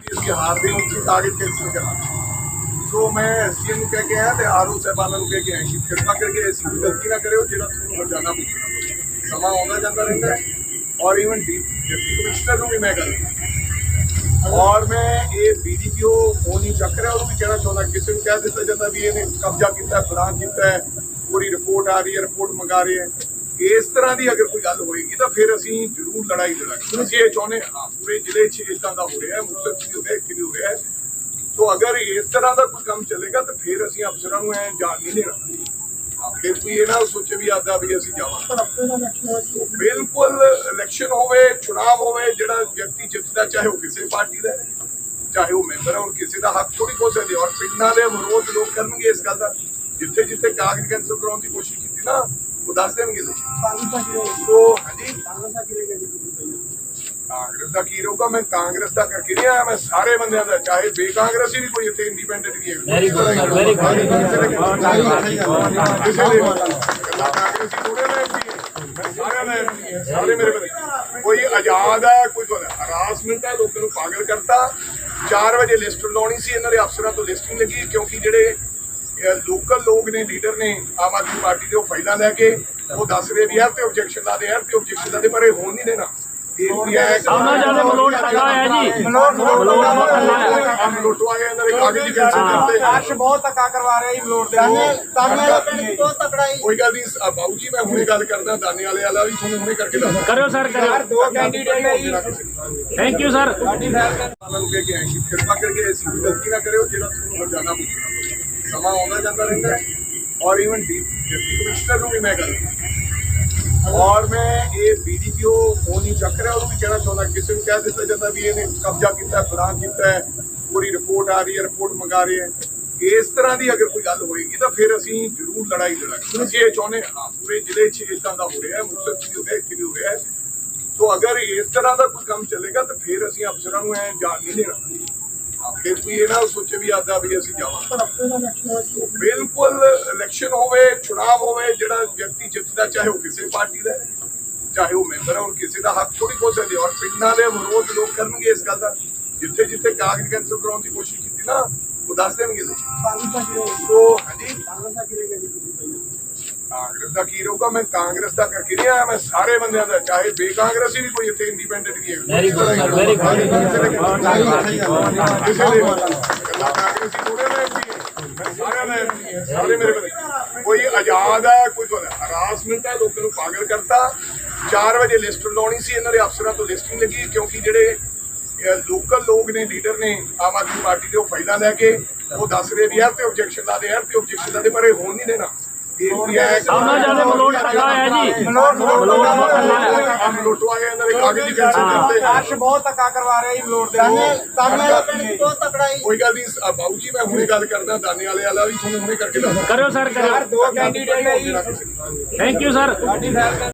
इसके हार्दिक उनकी तारीफ़ कैसे करा सो तो मैं सी एम कह के आया तो आर ओ कह के आया कि कृपा करके ऐसी गलती ना करो जो जाना ज़्यादा समा आता जाता रहता है और ईवन डी डिप्टी कमिश्नर को भी मैं कर और मैं ये B D P O phone ही चक रहा और भी कहना चाहता किसी को कह दिता जाता भी इन्हें कब्जा किया है, फलान किया है, पूरी रिपोर्ट आ रही है रिपोर्ट मंगा रही है। ਇਸ ਤਰ੍ਹਾਂ ਦੀ ਅਗਰ ਕੋਈ ਗੱਲ ਹੋਏਗੀ ਤਾਂ ਫਿਰ ਅਸੀਂ ਜ਼ਰੂਰ ਲੜਾਈ ਲੜਾਂਗੇ। ਅਸੀਂ ਇਹ ਚਾਹੁੰਦੇ ਹਾਂ ਪੂਰੇ ਜ਼ਿਲ੍ਹੇ 'ਚ ਇਦਾਂ ਦਾ ਹੋ ਰਿਹਾ ਹੈ ਮੁਕਤਸਰ 'ਚ ਵੀ ਹੋ ਰਿਹਾ ਇੱਥੇ ਵੀ ਹੋ ਰਿਹਾ ਹੈ। ਸੋ ਅਗਰ ਇਸ ਤਰ੍ਹਾਂ ਦਾ ਕੋਈ ਕੰਮ ਚੱਲੇਗਾ ਤਾਂ ਫਿਰ ਅਸੀਂ ਅਫਸਰਾਂ ਨੂੰ ਐ ਜਾਣ ਨਹੀਂ ਦੇਣਾ। ਫਿਰ ਕੋਈ ਇਹ ਨਾ ਸੋਚੇ ਵੀ ਆਦਾ ਵੀ ਅਸੀਂ ਜਾਵਾਂਗੇ। ਬਿਲਕੁਲ ਇਲੈਕਸ਼ਨ ਹੋਵੇ ਚੁਣਾਵ ਹੋਵੇ ਜਿਹੜਾ ਵਿਅਕਤੀ ਜਿੱਤਦਾ ਚਾਹੇ ਉਹ ਕਿਸੇ ਪਾਰਟੀ ਦਾ ਚਾਹੇ ਉਹ ਮੈਂਬਰ ਹੈ ਔਰ ਕਿਸੇ ਦਾ ਹੱਕ ਥੋੜੀ ਹੋ ਸਕਦੀ ਔਰ ਪਿੰਡਾਂ ਦੇ ਵਿਰੋਧ ਲੋਕ ਕਰਨਗੇ ਇਸ ਗੱਲ ਦਾ। ਜਿੱਥੇ ਜਿੱਥੇ ਕਾਗਜ਼ ਕੈਂਸਲ ਕਰਾਉਣ ਦੀ ਕੋਸ਼ਿਸ਼ ਕੀਤੀ ਨਾ ਉਹ ਦੱਸ ਦੇਣਗੇ ਲੋਕ ਸੋ ਹਾਂਜੀ ਕਾਂਗਰਸ ਦਾ ਕੀ ਰਹੂਗਾ ਮੈਂ ਕਾਂਗਰਸ ਦਾ ਕਰਕੇ ਨਹੀਂ ਆਇਆ ਮੈਂ ਸਾਰੇ ਬੰਦਿਆਂ ਦਾ ਚਾਹੇ ਬੇਕਾਂਗਰਸੀ ਵੀ ਕੋਈ ਇੱਥੇ ਇੰਡੀਪੈਂਡੈਂਟ ਵੀ ਹੈ. ਕਿਸੇ ਦੇ ਕਾਂਗਰਸੀ ਸਾਰਿਆਂ ਦਾ ਸਾਰੇ ਮੇਰੇ ਬੰਦੇ। ਕੋਈ ਆਜ਼ਾਦ ਹੈ ਕੋਈ ਹਰਾਸਮੈਂਟ ਹੈ ਲੋਕਾਂ ਨੂੰ ਪਾਗਲ ਕਰਤਾ। 4 ਵਜੇ ਲਿਸਟ ਲਾਉਣੀ ਸੀ ਇਹਨਾਂ ਦੇ ਅਫਸਰਾਂ ਤੋਂ ਲਿਸਟ ਨਹੀਂ ਲੱਗੀ ਕਿਉਂਕਿ ਜਿਹੜੇ ਲੋਕਲ ਲੋਕ ਨੇ ਲੀਡਰ ਨੇ ਆਮ ਆਦਮੀ ਪਾਰਟੀ ਦੇ ਉਹ ਫਾਈਲਾਂ ਲੈ ਕੇ ਉਹ ਦੱਸ ਰਹੇ ਵੀ ਯਾਰ ਤੇ ਆਬਜੈਕਸ਼ਨ ਲਾ ਦੇ ਯਾਰ ਤੇ ਆਬਜੈਕਸ਼ਨ ਲਾ ਦੇ ਪਰ ਇਹ ਹੋਣ ਨਹੀਂ ਦੇਣਾ। ਇਹ ਵੀ ਹੈ ਸਾਹਮਣੇ ਜਾਣੇ ਮਲੋਟ ਟੱਕਾ ਹੈ ਜੀ। ਮਲੋਟ ਲੁੱਟਵਾ ਗਏ ਇਹਨਾਂ ਦੇ ਕਾਗਜ਼ ਦੀ ਕੈਂਸਲ ਕਰਤੇ ਅਰਸ਼ ਬਹੁਤ ਧੱਕਾ ਕਰਵਾ ਰਿਹਾ ਜੀ ਮਲੋਟ ਦੇ ਤਾਨੇ ਵਾਲਾ ਪਿੰਡ ਬਹੁਤ ਤਕੜਾ ਹੀ ਕੋਈ ਗੱਲ ਨਹੀਂ ਬਾਊ ਜੀ ਮੈਂ ਹੁਣੇ ਗੱਲ ਕਰਦਾ ਦਾਨੇ ਵਾਲੇ ਵਾਲਾ ਵੀ ਤੁਹਾਨੂੰ ਹੁਣੇ ਕਰਕੇ ਦੱਸਦਾ। ਕਰਿਓ ਸਰ ਯਾਰ ਕਰਿਓ ਦੋ ਕੈਂਡੀਡੇਟ ਹੈ ਜੀ। ਥੈਂਕ ਯੂ ਸਰ ਸਾਡੀ ਫੈਲ ਉਹਨਾਂ ਨੂੰ ਕੇ ਕਿ ਕਿਰਪਾ ਕਰਕੇ ਐਸੀ ਗਲਤੀ ਨਾ ਕਰਿਓ ਜਿਹੜਾ ਤੁਹਾਨੂੰ ਹਰਜਾਨਾ ਪਵੇ ਸਮਾਂ ਆਉਂਦਾ ਜਾਂਦਾ ਰਹਿੰਦਾ ਔਰ ਇਵਨ ਡਿਪਟੀ ਕਮਿਸ਼ਨਰ ਨੂੰ ਵੀ ਮੈਂ ਗੱਲ ਔਰ ਮੈਂ ਇਹ ਵੀਡੀਓ ਫੋਨ ਹੀ ਚੱਕ ਰਿਹਾ ਉਹਨੂੰ ਵੀ ਕਹਿਣਾ ਚਾਹੁੰਦਾ ਕਿਸੇ ਨੂੰ ਕਹਿ ਦਿੱਤਾ ਜਾਂਦਾ ਵੀ ਇਹਨੇ ਕਬਜ਼ਾ ਕੀਤਾ ਫਲਾਂ ਕੀਤਾ ਪੂਰੀ ਰਿਪੋਰਟ ਆ ਰਹੀ ਹੈ ਰਿਪੋਰਟ ਮੰਗਾ ਰਹੇ ਹੈ। ਇਸ ਤਰ੍ਹਾਂ ਦੀ ਅਗਰ ਕੋਈ ਗੱਲ ਹੋਏਗੀ ਤਾਂ ਫਿਰ ਅਸੀਂ ਜ਼ਰੂਰ ਲੜਾਈ ਲੜਾਂਗੇ। ਅਸੀਂ ਇਹ ਚਾਹੁੰਦੇ ਹਾਂ ਪੂਰੇ ਜ਼ਿਲ੍ਹੇ 'ਚ ਇਦਾਂ ਦਾ ਹੋ ਰਿਹਾ ਹੈ ਮੁਕਤਸਰ 'ਚ ਵੀ ਹੋ ਰਿਹਾ ਇੱਥੇ ਵੀ ਹੋ ਰਿਹਾ ਹੈ। ਸੋ ਅਗਰ ਇਸ ਤਰ੍ਹਾਂ ਦਾ ਕੋਈ ਕੰਮ ਚੱਲੇਗਾ ਤਾਂ ਫਿਰ ਅਸੀਂ ਅਫਸਰਾਂ ਨੂੰ ਐ ਜਾਣ ਨਹੀਂ ਦੇਣਾ। ਹਾਂ, ਫਿਰ ਕੋਈ ਇਹ ਨਾ ਸੋਚੇ ਵੀ ਆਦਾ ਵੀ ਅਸੀਂ ਜਾਵਾਂਗੇ। ਬਿਲਕੁਲ ਇਲੈਕਸ਼ਨ ਹੋਵੇ ਚੁਣਾਵ ਹੋਵੇ ਜਿਹੜਾ ਵਿਅਕਤੀ ਜਿੱਤਦਾ ਚਾਹੇ ਉਹ ਕਿਸੇ ਪਾਰਟੀ ਦਾ ਚਾਹੇ ਉਹ ਮੈਂਬਰ ਹੈ ਕਿਸੇ ਦਾ ਹੱਕ ਥੋੜੀ ਹੋ ਸਕਦੀ ਔਰ ਪਿੰਡਾਂ ਦੇ ਵਿਰੋਧ ਲੋਕ ਕਰਨਗੇ ਇਸ ਗੱਲ ਦਾ। ਜਿੱਥੇ ਜਿੱਥੇ ਕਾਗਜ਼ ਕੈਂਸਲ ਕਰਾਉਣ ਦੀ ਕੋਸ਼ਿਸ਼ ਕੀਤੀ ਨਾ ਉਹ ਦੱਸ ਦੇਣਗੇ ਸੋ ਹਾਂਜੀ? ਕਾਂਗਰਸ ਦਾ ਕੀ ਰਹੂਗਾ ਮੈਂ ਕਾਂਗਰਸ ਦਾ ਕਰਕੇ ਨਹੀਂ ਆਇਆ ਮੈਂ ਸਾਰੇ ਬੰਦਿਆਂ ਦਾ ਚਾਹੇ ਬੇਕਾਂਗਰਸੀ ਵੀ ਕੋਈ ਇੱਥੇ ਇੰਡੀਪੈਂਡੈਂਟ ਵੀ ਹੈ Very good, sir, very good. ਕਿਸੇ ਦੇ ਕਾਂਗਰਸੀ ਥੋੜ੍ਹੇ ਨਾ। ਮੈਂ ਸਾਰਿਆਂ ਹੈ, ਸਾਰੇ ਮੇਰੇ ਬੰਦੇ। ਕੋਈ ਆਜ਼ਾਦ ਹੈ ਕੋਈ ਹਰਾਸਮੈਂਟ ਹੈ ਲੋਕਾਂ ਨੂੰ ਪਾਗਲ ਕਰਤਾ। 4 ਵਜੇ ਲਿਸਟ ਲਾਉਣੀ ਸੀ ਇਹਨਾਂ ਦੇ ਅਫਸਰਾਂ ਤੋਂ ਲਿਸਟ ਨਹੀਂ ਲੱਗੀ ਕਿਉਂਕਿ ਜਿਹੜੇ ਲੋਕਲ ਲੋਕ ਨੇ ਲੀਡਰ ਨੇ ਆਮ ਆਦਮੀ ਪਾਰਟੀ ਦੇ ਉਹ ਫਾਈਲਾਂ ਲੈ ਕੇ ਉਹ ਦੱਸ ਰਹੇ ਵੀ ਯਾਰ ਤੇ ਆਬਜੈਕਸ਼ਨ ਲਾ ਦੇ ਯਾਰ ਤੇ ਆਬਜੈਕਸ਼ਨ ਲਾ ਦੇ ਪਰ ਇਹ ਹੋਣ ਨਹੀਂ ਦੇਣਾ। ਸਾਹਮਣੇ ਜਾਣੇ ਮਲੋਟ ਟੱਕਾ ਹੈ ਜੀ। ਮਲੋਟ ਲੁੱਟਵਾ ਗਏ ਇਹਨਾਂ ਦੇ ਕਾਗਜ਼ ਦੀ ਕੈਂਸਲ ਕਰਤੇ ਅਰਸ਼ ਬਹੁਤ ਧੱਕਾ ਕਰਵਾ ਰਿਹਾ ਜੀ ਮਲੋਟ ਦੇ ਤਾਨੇ ਵਾਲਾ ਪਿੰਡ ਬਹੁਤ ਤਕੜਾ ਹੀ ਕੋਈ ਗੱਲ ਨਹੀਂ ਬਾਊ ਜੀ ਮੈਂ ਹੁਣੇ ਗੱਲ ਕਰਦਾ ਦਾਨੇ ਵਾਲੇ ਵਾਲਾ ਵੀ ਤੁਹਾਨੂੰ ਹੁਣੇ ਕਰਕੇ ਦੱਸਦਾ। ਕਰਿਓ ਸਰ ਯਾਰ ਕਰਿਓ ਦੋ ਕੈਂਡੀਡੇਟ ਹੈ ਜੀ। Thank you sir